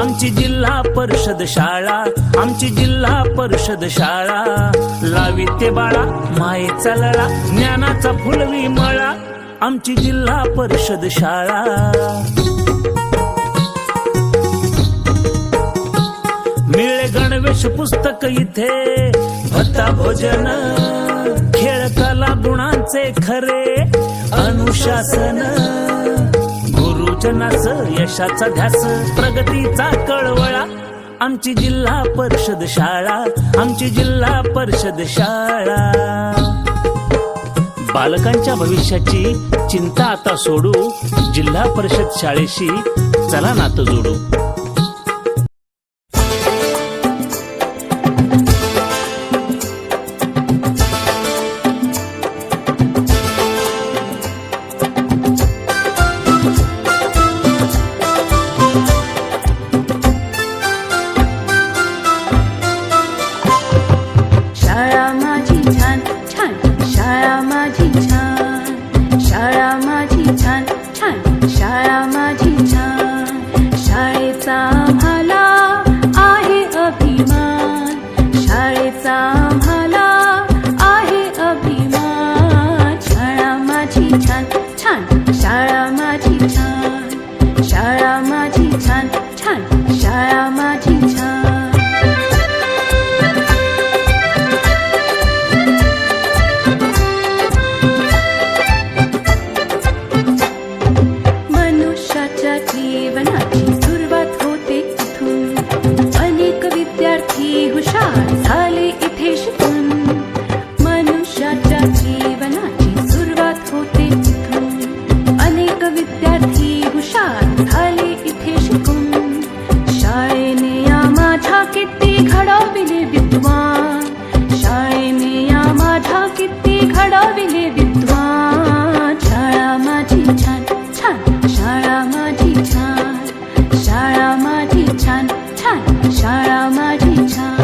आमची जिल्हा परिषद शाळा आमची जिल्हा परिषद शाळा. लावी ते बाळा मायेचा लळा ज्ञानाचा फुलवी मळा आमची जिल्हा परिषद शाळा. मिळे गणवेश पुस्तक इथे भत्ता भोजन खेळ कला गुणांचे खरे अनुशासन. गुरुजनाच यशाचा ध्यास प्रगतीचा कळवळा. आमची जिल्हा परिषद शाळा आमची जिल्हा परिषद शाळा. बालकांच्या भविष्याची चिंता आता सोडू. जिल्हा परिषद शाळेशी चला नातं जोडू. সারা মাঝি Sharamati Chan, Chan, Sharamati